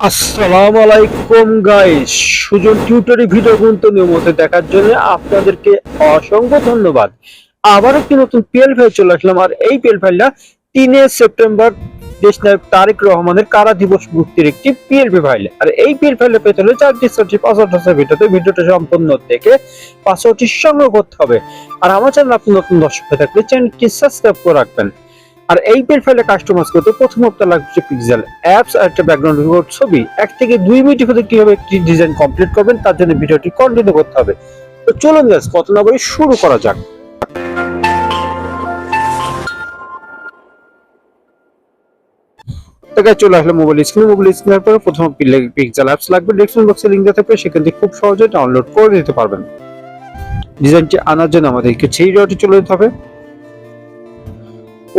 আসসালামু আলাইকুম guys Sujan টিউটরি video গুনতে নিয়মিত দেখার জন্য আপনাদেরকে অসংখ্য ধন্যবাদ। আবার একটি নতুন পিএল ফাইল চলে আসলাম, আর এই পিএল ফাইলটা তিনে সেপ্টেম্বর দেশ নায়ক তারেক রহমানের কারা দিবস মুক্তির একটি পিএলপি ফাইল আর এই পিএল ফাইলে পেতে হলে চারটি পাসওয়ার্ড আছে ভিডিওতে ভিডিওটা সম্পূর্ণ দেখে পাসওয়ার্ডটি সংগ্রহ করতে হবে। আর আমার চ্যানেল আপনি নতুন দর্শক হয়ে থাকলে চ্যানেলটি সাবস্ক্রাইব করে রাখবেন। আর এই পেন ফাইলে কাস্টমাইজ করতে প্রথম আপনার লাগছে পিক্সেল অ্যাপস আর একটা ব্যাকগ্রাউন্ড রিপোর্ট ছবি। এক থেকে দুই মিনিটের মধ্যে কীভাবে একটি ডিজাইন কমপ্লিট করবেন তার জন্য ভিডিওটি কন্টিনিউ করতে হবে। তো চলুন গাছ কত না বলে শুরু করা যাক। তো চলে আসলে মোবাইল স্ক্রিনে মোবাইল স্ক্রিনের পরে প্রথম পিক্সেল অ্যাপস লাগবে। ডেসক্রিপশন বক্সে লিংক দেওয়া থাকবে, সেখান থেকে খুব সহজে ডাউনলোড করে নিতে পারবেন। ডিজাইনটি আনার জন্য আমাদেরকে সেই ভিডিওটি চলে যেতে হবে।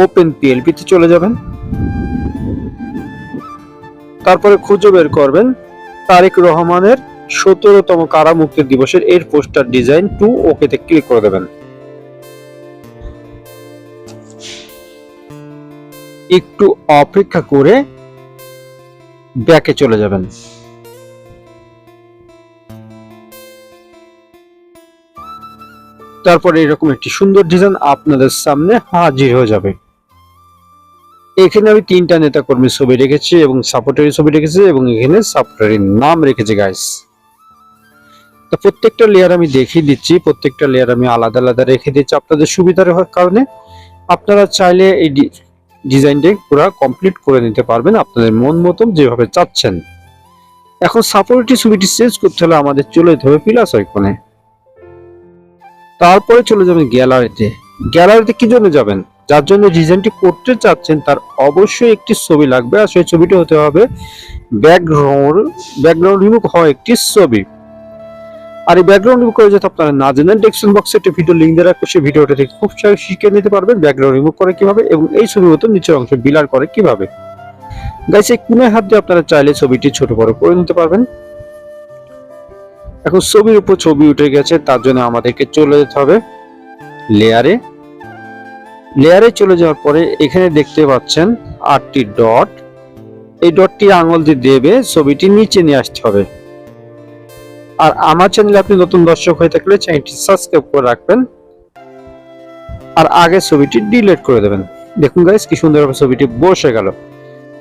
ওপেন পিএলপি তে চলে যাবেন। তারপরে খুঁজে বের করবেন তারেক রহমানের সতেরোতম কারা মুক্তি দিবসের এর পোস্টার ডিজাইন টু ওকেতে ক্লিক করে দেবেন। একটু অপেক্ষা করে ব্যাকে চলে যাবেন। তারপরে এরকম একটি সুন্দর ডিজাইন আপনাদের সামনে হাজির হয়ে যাবে। এখানে আমি তিনটা নেতা কর্মীর ছবি রেখেছি এবং সাপোর্টারের ছবি রেখেছি এবং এখানে সাপোর্টারের নাম রেখেছি গাইস তো প্রত্যেকটা লেয়ার আমি দেখিয়ে দিচ্ছি, প্রত্যেকটা লেয়ার আমি আলাদা আলাদা রেখে দিচ্ছি আপনাদের সুবিধার কারণে। আপনারা চাইলে এই ডিজাইনটি পুরো কমপ্লিট করে নিতে পারবেন আপনাদের মন মতন যেভাবে চাচ্ছেন। এখন সাপোর্টের ছবিটি চেঞ্জ করতে হলে আমাদের চলে যেতে হবে প্লাস আইকনে তারপরে চলে যাবেন গ্যালারিতে গ্যালারিতে কি জন্য যাবেন? যার জন্য ডিজাইনটি করতে চাচ্ছেন, তার অবশ্যই একটি ছবি লাগবে আর সেই ছবিটি হতে হবে ব্যাকগ্রাউন্ড ব্যাকগ্রাউন্ড রিমুভ হওয়া একটি ছবি। আর এই ব্যাকগ্রাউন্ড রিমুভ করে যাতে আপনারা না জানেন ডেসক্রিপশন বক্সে একটি ভিডিও লিংক দিয়ে রাখব, সেই ভিডিওটা থেকে খুব সহজে শিখে নিতে পারবেন ব্যাকগ্রাউন্ড রিমুভ করে কীভাবে এবং এই ছবির মতো নিচের অংশ বিলার করে কীভাবে। গাইস এই কোণে হাত দিয়ে আপনারা চাইলে ছবিটি ছোট বড় করে নিতে পারবেন। এখন ছবির উপর ছবি উঠে গেছে, তার জন্য আমাদেরকে চলে যেতে হবে লেয়ারে লেয়ারে চলে যাওয়ার পরে এখানে দেখতে পাচ্ছেন আটটি ডট এই ডটটি আঙুল দিয়ে দেবে, ছবিটি নিচে নিয়ে আসতে হবে। আর আমার চ্যানেলে আপনি নতুন দর্শক হয়ে থাকলে চ্যানেলটি সাবস্ক্রাইব করে রাখবেন। আর আগে ছবিটি ডিলিট করে দেবেন। দেখুন গাইস কি সুন্দরভাবে ছবিটি বসে গেল।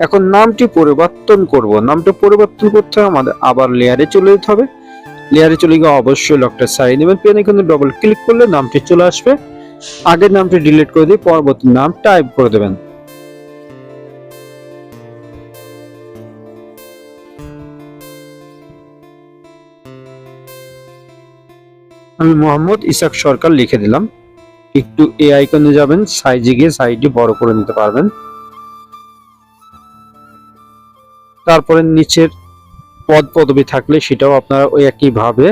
এখন নামটি পরিবর্তন করব। নামটা পরিবর্তন করতে হবে আমাদের আবার লেয়ারে চলে যেতে হবে। লেয়ারে চলে গিয়ে অবশ্যই লকটা সারিয়ে নেবেন। পেন এখানে ডবল ক্লিক করলে নামটি চলে আসবে। আগের নামটি ডিলিট করে দিয়ে পরবর্তী নাম টাইপ করে দেবেন। আমি মোহাম্মদ ইসাক সরকার লিখে দিলাম। একটু এ আইকনে যাবেন সাইজে গিয়ে সাইডটি বড় করে নিতে পারবেন। তারপরে নিচের পদ পদবি থাকলে সেটাও আপনারা ওই একই ভাবে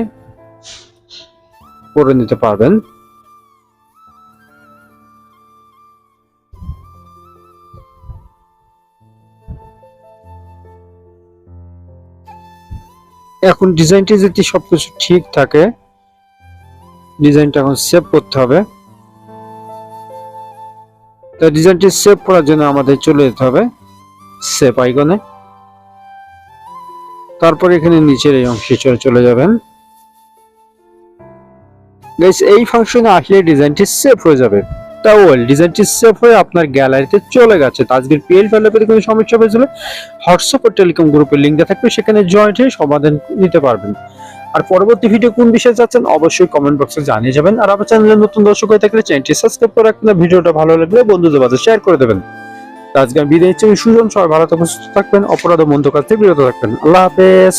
করে নিতে পারবেন। এখন ডিজাইনটি যদি সবকিছু ঠিক থাকে ডিজাইনটা এখন সেভ করতে হবে। তো ডিজাইনটি সেভ করার জন্য আমাদের চলে যেতে হবে সেভ আইকনে তারপর এখানে নিচের এই অংশে চলে চলে যাবেন। এই ফাংশনে আসলে ডিজাইনটি সেভ হয়ে যাবে। তা ওয়েল, ডিজাইনটি সেভ হয়ে আপনার গ্যালারিতে চলে গেছে। তো আজকের পিএল পেতে কোনো সমস্যা হয়েছিল? হোয়াটসঅ্যাপ ও টেলিকম গ্রুপের লিঙ্ক দেওয়া থাকবে, সেখানে জয়েন্ট হয়ে সমাধান নিতে পারবেন। আর পরবর্তী ভিডিও কোন বিষয়ে যাচ্ছেন, অবশ্যই কমেন্ট বক্সে জানিয়ে যাবেন। আর আমার চ্যানেলে নতুন দর্শক হয়ে থাকলে চ্যানেলটি সাবস্ক্রাইব করে রাখবেন ভিডিওটা ভালো লাগলে বন্ধুদের মাঝে শেয়ার করে দেবেন। আজকে বিদায় নিচ্ছি সুজন, সবাই ভালো থাকবেন, সুস্থ থাকবেন, অপরাধ ও মন্দ কাজ থেকে বিরত থাকবেন। আল্লাহ হাফেজ।